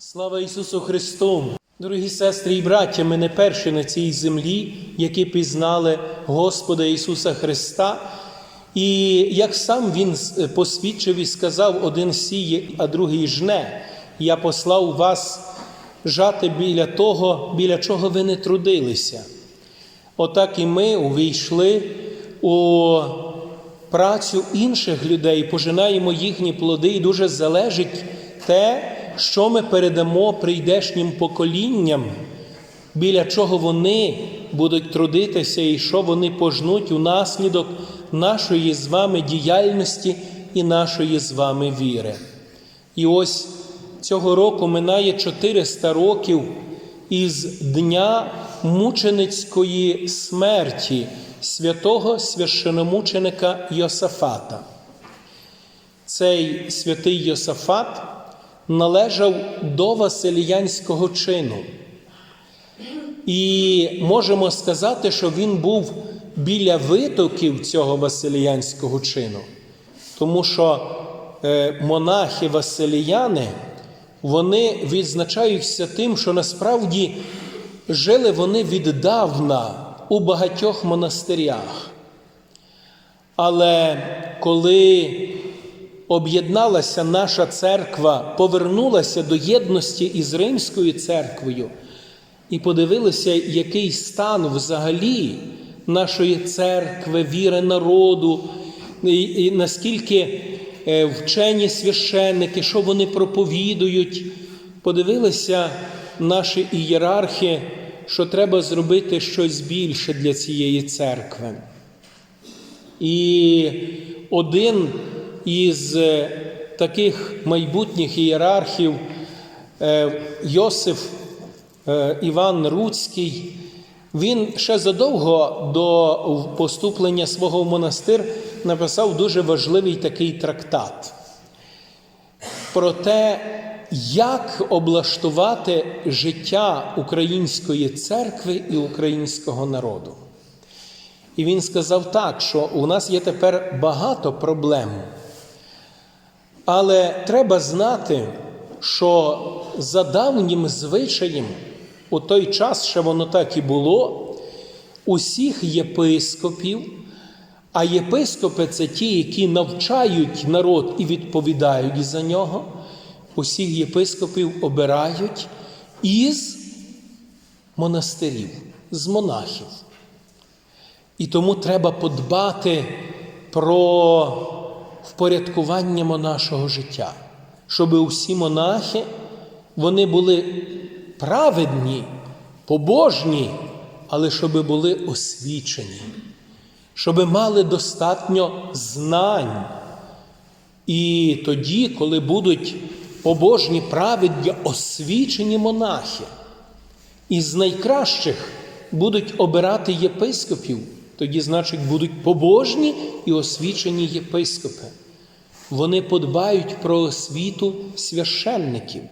Слава Ісусу Христу! Дорогі сестри і браття, ми не перші на цій землі, які пізнали Господа Ісуса Христа. І як сам Він е, посвідчив і сказав, один сіє, а другий жне, я послав вас жати біля того, біля чого ви не трудилися. Отак і ми увійшли у працю інших людей, пожинаємо їхні плоди, і дуже залежить те, що ми передамо прийдешнім поколінням, біля чого вони будуть трудитися і що вони пожнуть у наслідок нашої з вами діяльності і нашої з вами віри. І ось цього року минає 400 років із дня мученицької смерті святого священомученика Йосафата. Цей святий Йосафат належав до Василіянського чину. І можемо сказати, що він був біля витоків цього Василіянського чину, тому що е, монахи Василіяни вони відзначаються тим, що насправді жили вони віддавна у багатьох монастирях. Але коли об'єдналася наша церква, повернулася до єдності із Римською церквою і подивилися, який стан взагалі нашої церкви, віри народу, і, і наскільки е, вчені священники, що вони проповідують, подивилися наші ієрархи, що треба зробити щось більше для цієї церкви. І один із е, таких майбутніх ієрархів е, Йосиф е, Іван Руцький, він ще задовго до поступлення свого в монастир написав дуже важливий такий трактат про те, як облаштувати життя української церкви і українського народу. І він сказав так, що у нас є тепер багато проблем. Але треба знати, що за давнім звичаєм, у той час, ще воно так і було, усіх єпископів, а єпископи це ті, які навчають народ і відповідають за нього, усіх єпископів обирають із монастирів, з монахів. І тому треба подбати про впорядкування нашого життя, щоб усі монахи вони були праведні, побожні, але щоб були освічені, щоб мали достатньо знань. І тоді, коли будуть побожні праведні, освічені монахи, із найкращих будуть обирати єпископів, тоді, значить, будуть побожні і освічені єпископи. Вони подбають про освіту священників.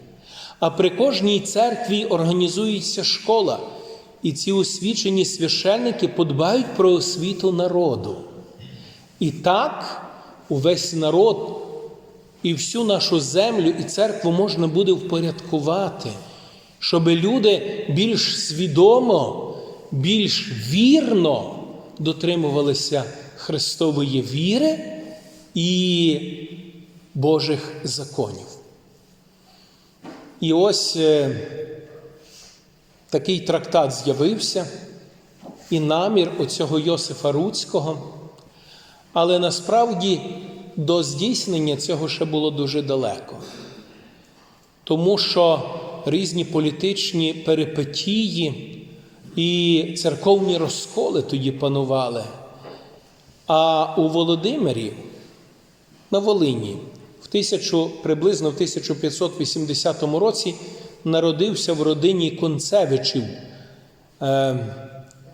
А при кожній церкві організується школа, і ці освічені священники подбають про освіту народу. І так увесь народ і всю нашу землю і церкву можна буде впорядкувати, щоб люди більш свідомо, більш вірно дотримувалися Христової віри і Божих законів. І ось е, такий трактат з'явився, і намір оцього Йосифа Руцького, але насправді до здійснення цього ще було дуже далеко, тому що різні політичні перипетії і церковні розколи тоді панували. А у Володимирі на Волині в тисячу, приблизно в 1580 році народився в родині концевичів е,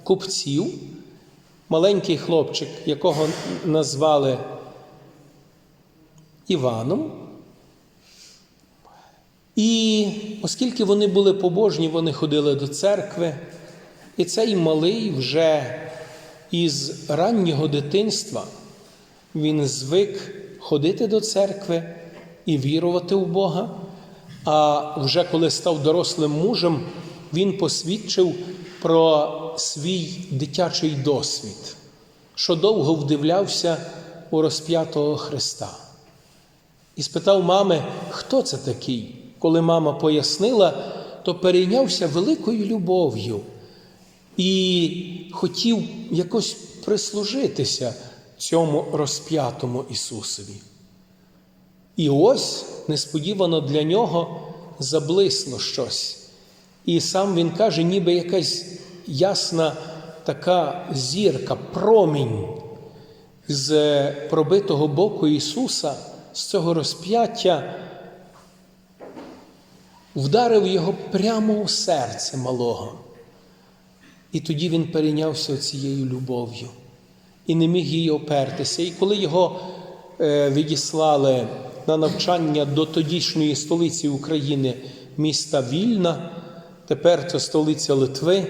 купців, маленький хлопчик, якого назвали Іваном. І оскільки вони були побожні, вони ходили до церкви, і цей малий вже із раннього дитинства він звик ходити до церкви і вірувати в Бога, А вже коли став дорослим мужем, він посвідчив про свій дитячий досвід, що довго вдивлявся у розп'ятого Христа. І спитав мами, хто це такий? Коли мама пояснила, то перейнявся великою любов'ю і хотів якось прислужитися цьому розп'ятому Ісусові. І ось несподівано для нього заблисло щось. І сам він каже, ніби якась ясна така зірка, промінь з пробитого боку Ісуса, з цього розп'яття, вдарив його прямо у серце малого. І тоді він перейнявся цією любов'ю і не міг її опертися. І коли його е, відіслали на навчання до тодішньої столиці України, міста Вільна, тепер це столиця Литви,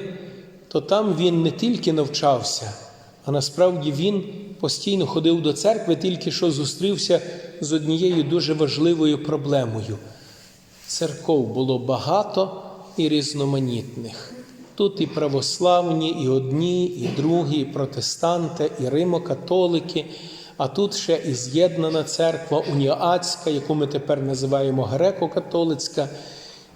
то там він не тільки навчався, а насправді він постійно ходив до церкви, тільки що зустрівся з однією дуже важливою проблемою. Церков було багато і різноманітних. Тут і православні, і одні, і другі, і протестанти, і римокатолики, а тут ще і з'єднана церква уніатська, яку ми тепер називаємо греко-католицька.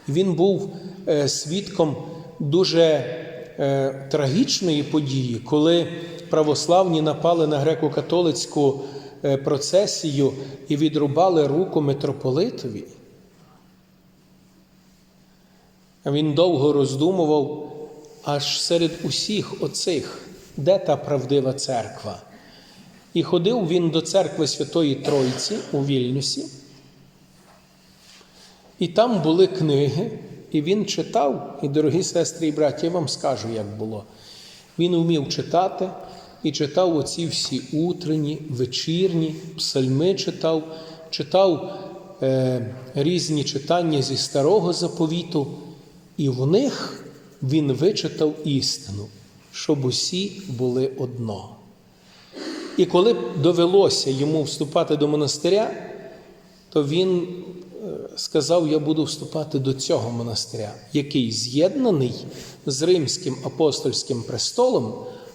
Він був е, свідком дуже е, трагічної події, коли православні напали на греко-католицьку е, процесію і відрубали руку митрополитові. Він довго роздумував, аж серед усіх оцих, де та правдива церква. І ходив він до церкви Святої Тройці у Вільнюсі. І там були книги, і він читав, і, дорогі сестри і браті, я вам скажу, як було. Він вмів читати і читав оці всі утренні, вечірні, псальми читав, читав е, різні читання зі старого заповіту, і в них він вичитав істину, щоб усі були одно. І коли довелося йому вступати до монастиря, то він сказав: Я буду вступати до цього монастиря, який з'єднаний з Римським апостольським престолом,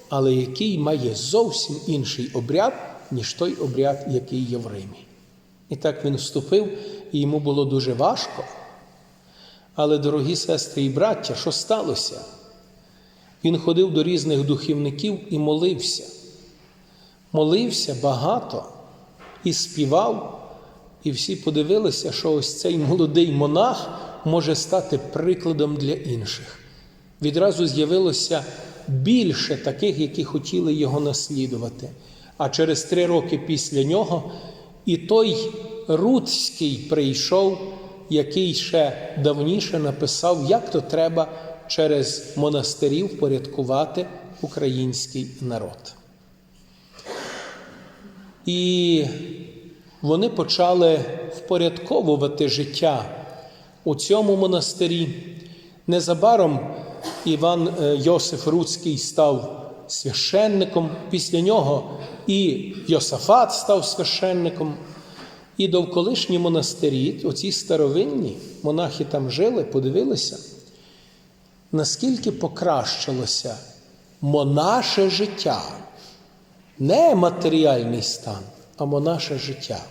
але який має зовсім інший обряд, ніж той обряд, який є в Римі. І так він вступив, і йому було дуже важко. Але, дорогі сестри і браття, що сталося? Він ходив до різних духівників і молився. Молився багато і співав, і всі подивилися, що ось цей молодий монах може стати прикладом для інших. Відразу з'явилося більше таких, які хотіли його наслідувати. А через три роки після нього і той Руцький прийшов, який ще давніше написав, як то треба через монастирі впорядкувати український народ. І вони почали впорядковувати життя у цьому монастирі. Незабаром Іван е, Йосиф Руцький став священником, після нього і Йосафат став священником. І довколишні монастирі, оці старовинні монахи там жили, подивилися, наскільки покращилося монаше життя, не матеріальний стан, а монаше життя.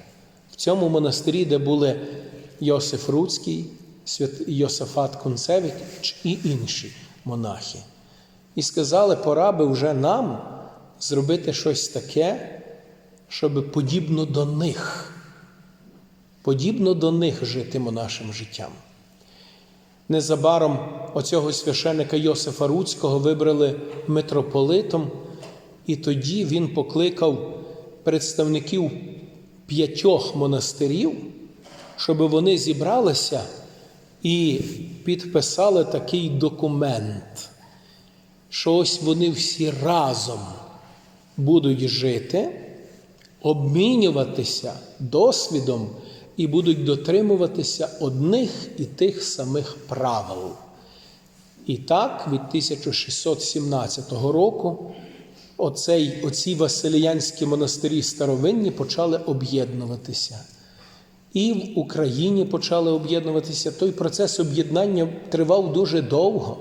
В цьому монастирі, де були Йосиф Руцький, Йосифат Концевич і інші монахи. І сказали, пора би вже нам зробити щось таке, щоб подібно до них, подібно до них житимо нашим життям. Незабаром оцього священика Йосифа Руцького вибрали митрополитом, і тоді він покликав представників п'ятьох монастирів, щоб вони зібралися і підписали такий документ, що ось вони всі разом будуть жити, обмінюватися досвідом і будуть дотримуватися одних і тих самих правил. І так, від 1617 року оцей, оці Василіянські монастирі старовинні почали об'єднуватися. і в Україні почали об'єднуватися. Той процес об'єднання тривав дуже довго.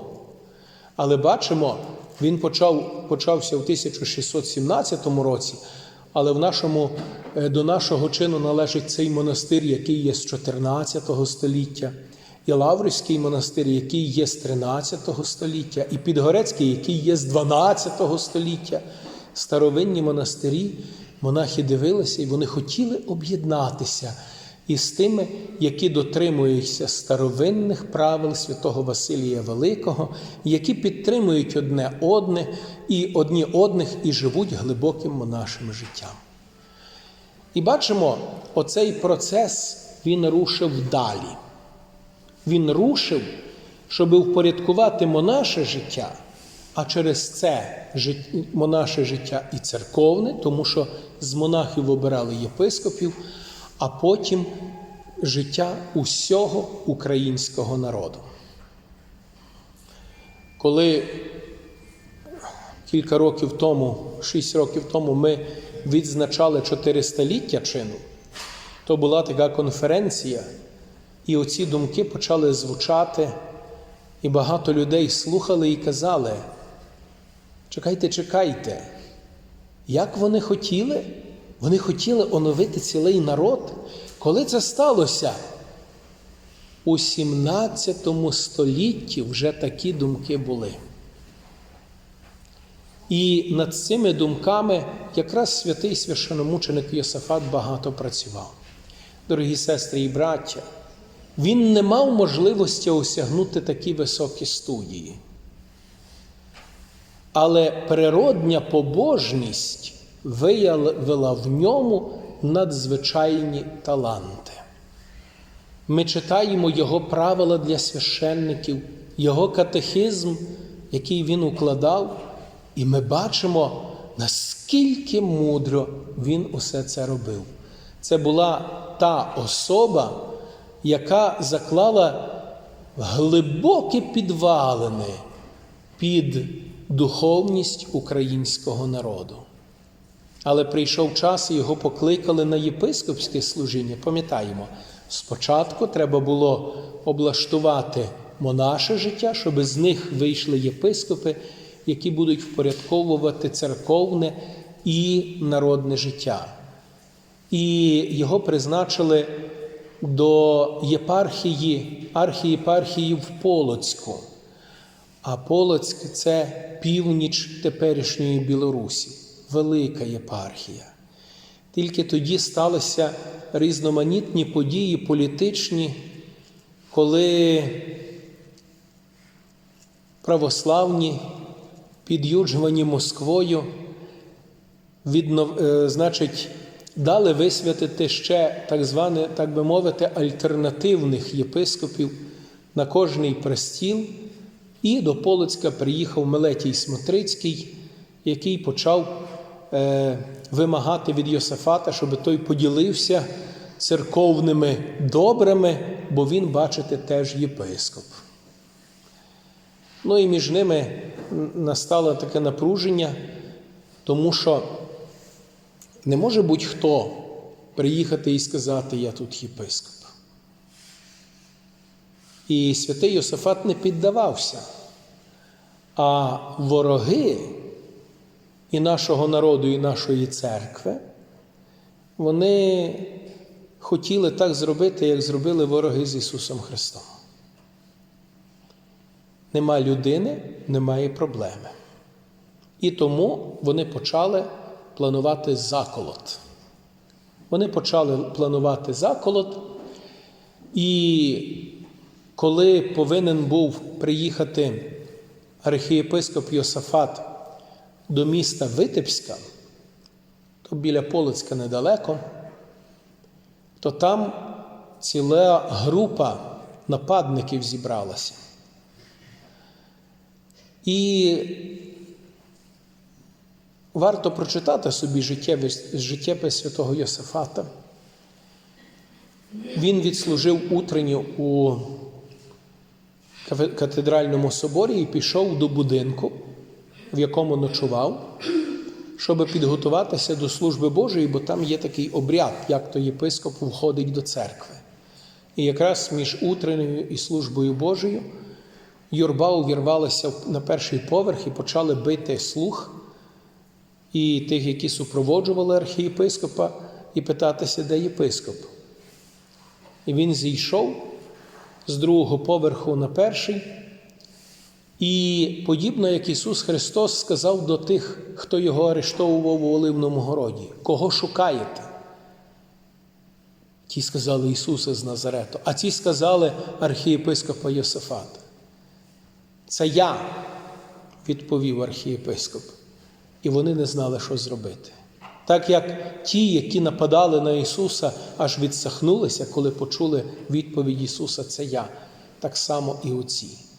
Але бачимо, він почав, почався в 1617 році, але в нашому, е, до нашого чину належить цей монастир, який є з 14 століття, і Лаврівський монастир, який є з 13 століття, і Підгорецький, який є з 12 століття. Старовинні монастирі монахи дивилися і вони хотіли об'єднатися із тими, які дотримуються старовинних правил святого Василія Великого, які підтримують одне одне і одні одних і живуть глибоким монашим життям. І бачимо, оцей процес він рушив далі. Він рушив, щоб впорядкувати монаше життя, а через це монаше життя і церковне, тому що з монахів обирали єпископів, а потім життя усього українського народу. Коли кілька років тому, шість років тому, ми відзначали 400-ліття чину, то була така конференція, і оці думки почали звучати, і багато людей слухали і казали: чекайте, чекайте, як вони хотіли? Вони хотіли оновити цілий народ. Коли це сталося? У 17 столітті вже такі думки були. І над цими думками якраз святий священомученик Йосафат багато працював. Дорогі сестри і браття, він не мав можливості осягнути такі високі студії. Але природня побожність виявила в ньому надзвичайні таланти. Ми читаємо його правила для священників, його катехизм, який він укладав, і ми бачимо, наскільки мудро він усе це робив. Це була та особа, яка заклала глибокі підвалини під духовність українського народу. Але прийшов час і його покликали на єпископське служіння. Пам'ятаємо, спочатку треба було облаштувати монаше життя, щоб з них вийшли єпископи, які будуть впорядковувати церковне і народне життя. І його призначили до єпархії, архієпархії в Полоцьку. А Полоцьк це північ теперішньої Білорусі, велика єпархія. Тільки тоді сталися різноманітні події політичні, коли православні, під'юджувані Москвою, віднов, е, значить, дали висвятити ще так зване, так би мовити, альтернативних єпископів на кожний престіл. І до Полоцька приїхав Мелетій Смотрицький, який почав вимагати від Йосифата, щоб той поділився церковними добрами, бо він, бачите, теж єпископ. Ну і між ними настало таке напруження, тому що не може будь-хто приїхати і сказати, я тут єпископ. І святий Йосифат не піддавався. А вороги і нашого народу, і нашої церкви, вони хотіли так зробити, як зробили вороги з Ісусом Христом. Нема людини, немає проблеми. І тому вони почали планувати заколот. Вони почали планувати заколот, і коли повинен був приїхати архієпископ Йосафат до міста Витебська, то біля Полоцька недалеко, то там ціла група нападників зібралася. І варто прочитати собі життєпис святого Йосифата. Він відслужив утренню у катедральному соборі і пішов до будинку, в якому ночував, щоб підготуватися до служби Божої, бо там є такий обряд, як то єпископ входить до церкви. І якраз між утренньою і службою Божою юрба увірвалася на перший поверх і почали бити слух і тих, які супроводжували архієпископа, і питатися, де єпископ. І він зійшов з другого поверху на перший. І подібно як Ісус Христос сказав до тих, хто його арештовував у Оливному городі, кого шукаєте? Ті сказали Ісуса з Назарету, а ті сказали архієпископа Йосифата. Це я, відповів архієпископ. І вони не знали, що зробити. Так як ті, які нападали на Ісуса, аж відсахнулися, коли почули відповідь Ісуса, це я, так само і оці.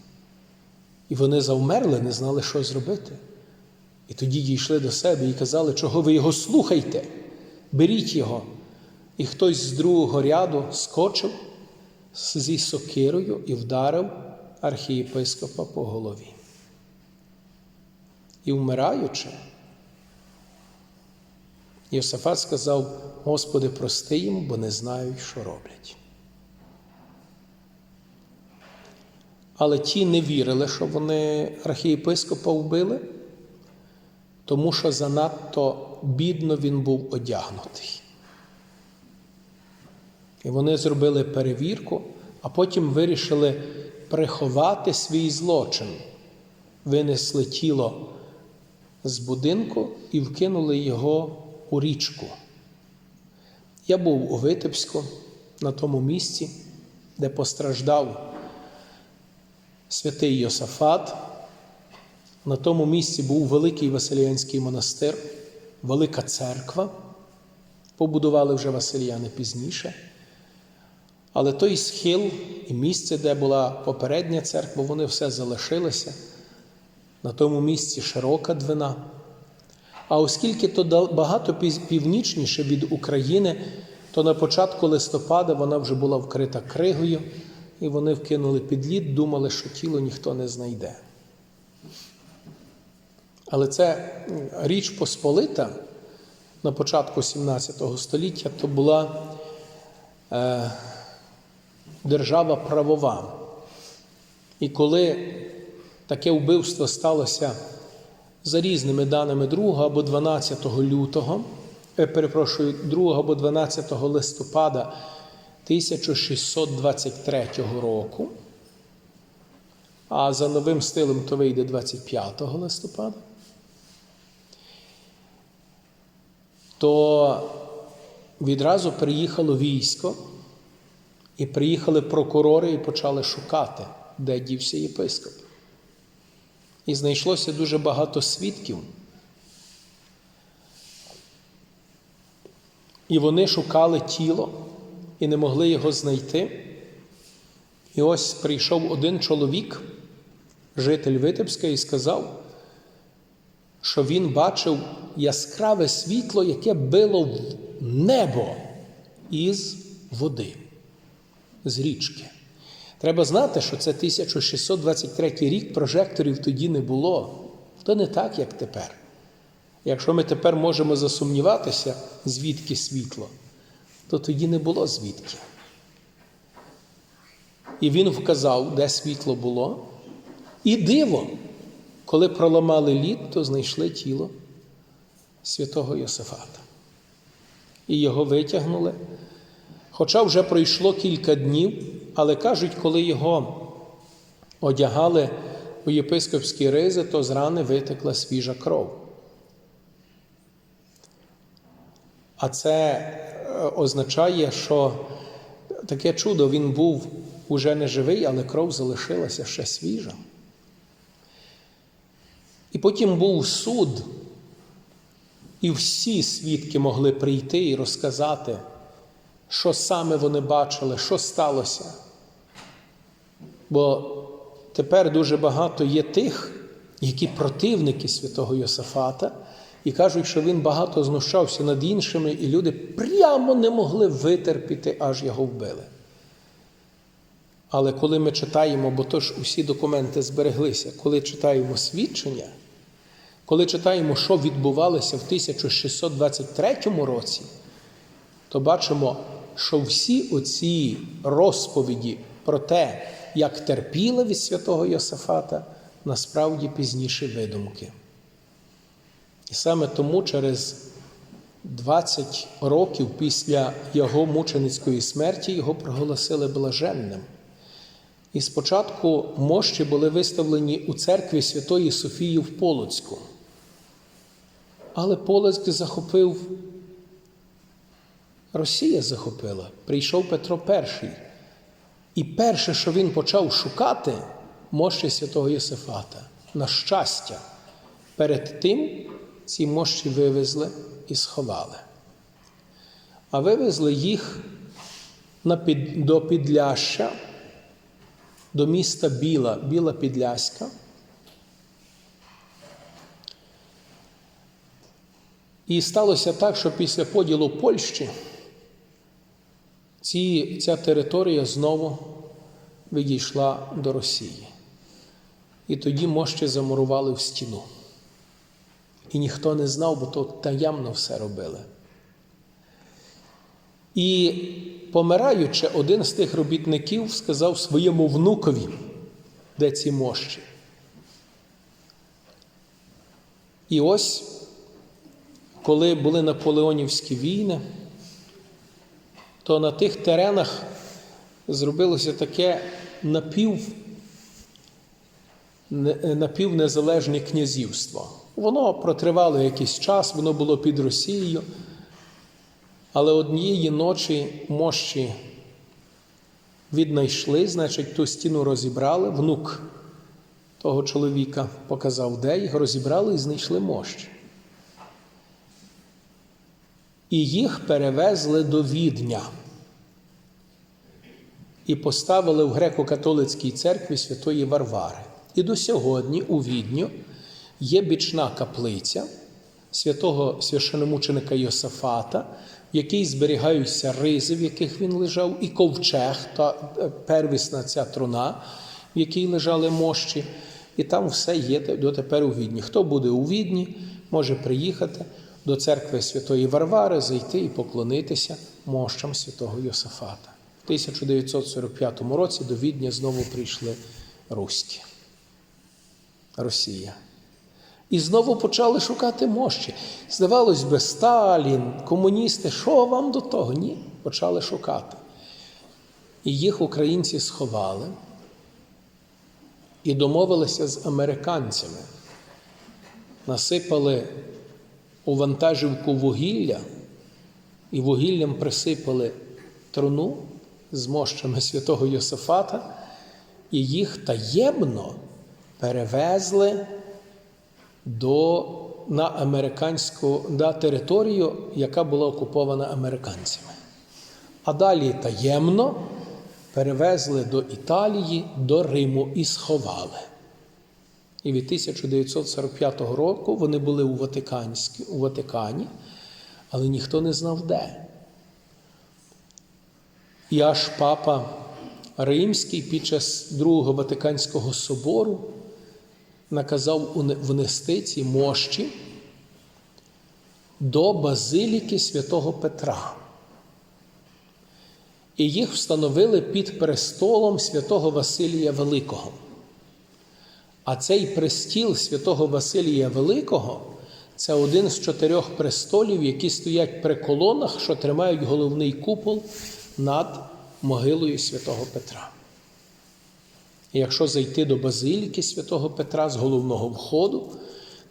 І вони завмерли, не знали, що зробити. І тоді дійшли до себе і казали, чого ви його слухаєте, беріть його. І хтось з другого ряду скочив зі сокирою і вдарив архієпископа по голові. І вмираючи, Йосифат сказав: Господи, прости їм, бо не знають, що роблять. Але ті не вірили, що вони архієпископа вбили, тому що занадто бідно він був одягнутий. І вони зробили перевірку, а потім вирішили приховати свій злочин. Винесли тіло з будинку і вкинули його у річку. Я був у Витебську на тому місці, де постраждав святий Йосафат. На тому місці був великий Василіянський монастир, велика церква. Побудували вже Василіяни пізніше. Але той схил і місце, де була попередня церква, вони все залишилися. На тому місці широка двина. А оскільки то багато північніше від України, то на початку листопада вона вже була вкрита кригою, і вони вкинули під лід, думали, що тіло ніхто не знайде. Але це річ Посполита на початку 17 століття то була е, держава правова. І коли таке вбивство сталося за різними даними 2 або 12 лютого, е, перепрошую, 2 або 12 листопада 1623 року, а за новим стилем то вийде 25 листопада, то відразу приїхало військо, і приїхали прокурори і почали шукати, де дівся єпископ. І знайшлося дуже багато свідків. І вони шукали тіло і не могли його знайти. І ось прийшов один чоловік, житель Витебська, і сказав, що він бачив яскраве світло, яке било в небо із води, з річки. Треба знати, що це 1623 рік прожекторів тоді не було. То не так, як тепер. Якщо ми тепер можемо засумніватися, звідки світло, то тоді не було звідки. І він вказав, де світло було. І диво, коли проламали лід, то знайшли тіло святого Йосифата. І його витягнули. Хоча вже пройшло кілька днів, але кажуть, коли його одягали у єпископські ризи, то з рани витекла свіжа кров. А це означає, що таке чудо він був уже не живий, але кров залишилася ще свіжа. І потім був суд, і всі свідки могли прийти і розказати, що саме вони бачили, що сталося. Бо тепер дуже багато є тих, які противники святого Йосафата, і кажуть, що він багато знущався над іншими, і люди прямо не могли витерпіти, аж його вбили. Але коли ми читаємо, бо то ж усі документи збереглися, коли читаємо свідчення, коли читаємо, що відбувалося в 1623 році, то бачимо, що всі оці розповіді про те, як терпіли від святого Йосифата, насправді пізніші видумки. І саме тому через 20 років після його мученицької смерті його проголосили блаженним. І спочатку мощі були виставлені у церкві Святої Софії в Полоцьку. Але Полоцьк захопив, Росія захопила, прийшов Петро І. І перше, що він почав шукати, мощі святого Єсифата. На щастя, перед тим ці мощі вивезли і сховали. А вивезли їх на під, до Підляща, до міста Біла, Біла Підляська. І сталося так, що після поділу Польщі ці, ця територія знову відійшла до Росії. І тоді мощі замурували в стіну. І ніхто не знав, бо то таємно все робили. І, помираючи, один з тих робітників сказав своєму внукові, де ці мощі. І ось, коли були наполеонівські війни, то на тих теренах зробилося таке напів, напівнезалежне князівство. Воно протривало якийсь час, воно було під Росією, але однієї ночі мощі віднайшли, значить, ту стіну розібрали. Внук того чоловіка показав, де їх розібрали і знайшли мощі. І їх перевезли до Відня і поставили в греко-католицькій церкві Святої Варвари. І до сьогодні у Відню є бічна каплиця святого священомученика Йосафата, в якій зберігаються ризи, в яких він лежав, і ковчег, та первісна ця труна, в якій лежали мощі. І там все є дотепер у Відні. Хто буде у Відні, може приїхати до церкви Святої Варвари, зайти і поклонитися мощам святого Йосафата. В 1945 році до Відня знову прийшли руські. Росія. І знову почали шукати мощі. Здавалось би, Сталін, комуністи, що вам до того? Ні, почали шукати. І їх українці сховали і домовилися з американцями. Насипали у вантажівку вугілля і вугіллям присипали труну з мощами святого Йосифата, і їх таємно перевезли до, на американську на територію, яка була окупована американцями. А далі таємно перевезли до Італії, до Риму і сховали. І від 1945 року вони були у, у Ватикані, але ніхто не знав де. І аж папа Римський під час Другого Ватиканського собору наказав внести ці мощі до базиліки святого Петра. І їх встановили під престолом святого Василія Великого. А цей престіл святого Василія Великого це один з чотирьох престолів, які стоять при колонах, що тримають головний купол над могилою святого Петра. І якщо зайти до базиліки святого Петра з головного входу,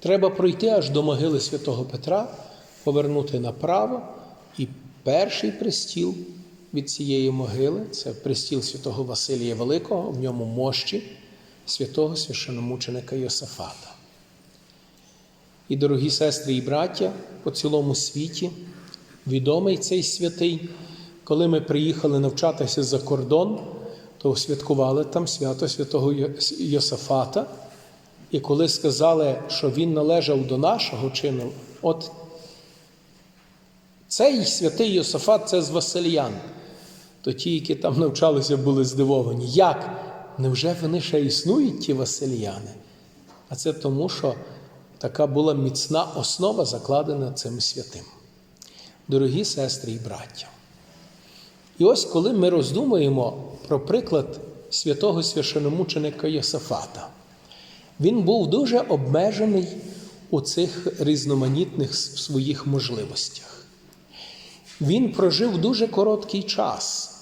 треба пройти аж до могили святого Петра, повернути направо, і перший престіл від цієї могили це престіл святого Василія Великого, в ньому мощі святого священомученика Йосафата. І, дорогі сестри і браття, по цілому світі відомий цей святий, коли ми приїхали навчатися за кордон, то святкували там свято святого Йосафата. І коли сказали, що він належав до нашого чину, от цей святий Йосафат це з Васильян, то ті, які там навчалися, були здивовані. Як? Невже вони ще існують, ті Васильяни? А це тому, що така була міцна основа, закладена цим святим. Дорогі сестри і браття. І ось коли ми роздумуємо про приклад святого священомученика Йосафата, він був дуже обмежений у цих різноманітних своїх можливостях. Він прожив дуже короткий час,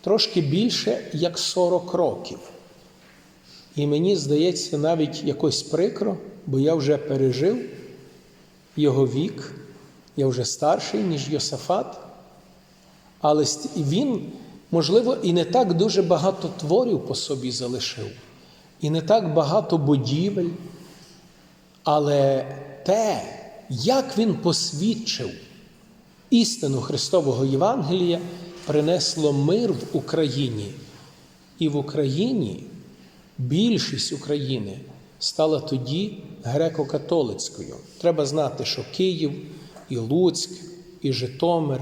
трошки більше як 40 років. І мені здається, навіть якось прикро, бо я вже пережив його вік, я вже старший, ніж Йосафат. Але він, можливо, і не так дуже багато творів по собі залишив, і не так багато будівель. Але те, як він посвідчив істину Христового Євангелія, принесло мир в Україні. І в Україні більшість України стала тоді греко-католицькою. Треба знати, що Київ, і Луцьк, і Житомир,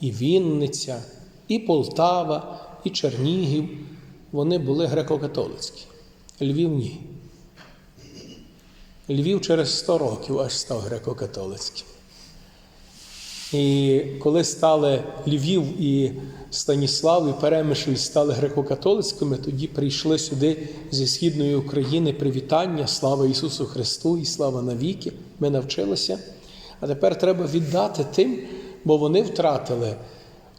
і Вінниця, і Полтава, і Чернігів вони були греко-католицькі. Львів ні. Львів через 100 років аж став греко-католицьким. І коли стали Львів і Станіслав, і Перемишль стали греко-католицькими, тоді прийшли сюди зі Східної України привітання, слава Ісусу Христу і слава навіки. Ми навчилися. А тепер треба віддати тим, бо вони втратили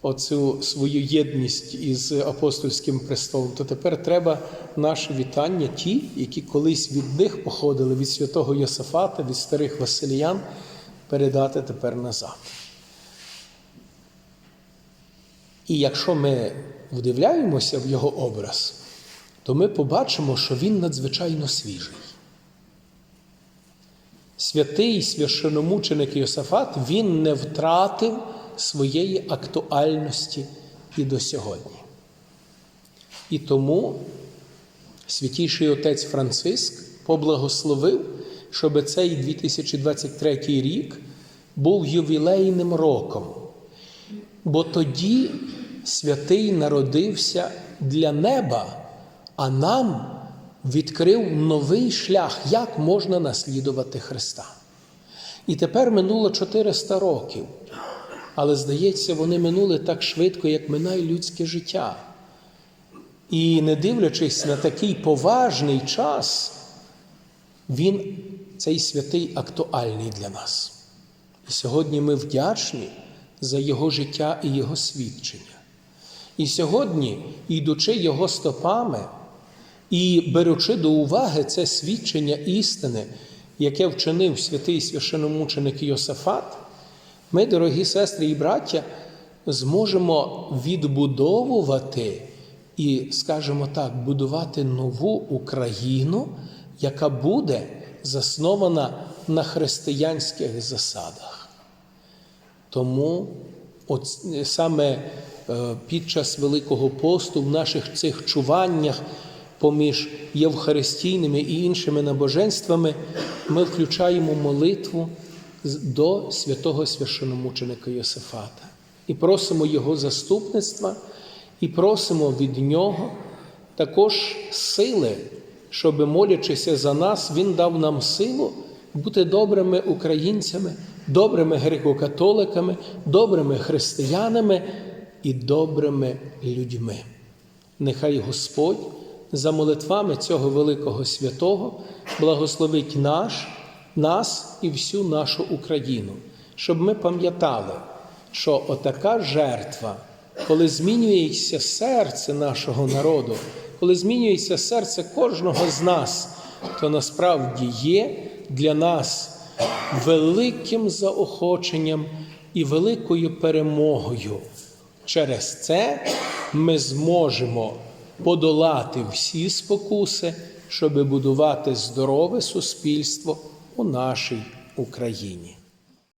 оцю свою єдність із апостольським престолом, то тепер треба наше вітання, ті, які колись від них походили, від святого Йосафата, від старих Василіян, передати тепер назад. І якщо ми вдивляємося в його образ, то ми побачимо, що він надзвичайно свіжий. Святий священомученик Йосафат він не втратив своєї актуальності і до сьогодні. І тому святійший отець Франциск поблагословив, щоб цей 2023 рік був ювілейним роком. Бо тоді святий народився для неба, а нам відкрив новий шлях, як можна наслідувати Христа. І тепер минуло 400 років. Але, здається, вони минули так швидко, як минає людське життя. І не дивлячись на такий поважний час, він, цей святий, актуальний для нас. І сьогодні ми вдячні за Його життя і Його свідчення. І сьогодні, йдучи Його стопами і беручи до уваги це свідчення істини, яке вчинив святий священомученик Йосафат, ми, дорогі сестри і браття, зможемо відбудовувати і, скажімо так, будувати нову Україну, яка буде заснована на християнських засадах. Тому от саме е, під час Великого посту в наших цих чуваннях поміж євхаристійними і іншими набоженствами ми включаємо молитву до святого священомученика Йосифата і просимо Його заступництва, і просимо від Нього також сили, щоб, молячися за нас, Він дав нам силу бути добрими українцями, добрими греко-католиками, добрими християнами і добрими людьми. Нехай Господь за молитвами цього великого святого благословить наш нас і всю нашу Україну, щоб ми пам'ятали, що отака жертва, коли змінюється серце нашого народу, коли змінюється серце кожного з нас, то насправді є для нас великим заохоченням і великою перемогою. Через це ми зможемо подолати всі спокуси, щоби будувати здорове суспільство у нашій Україні.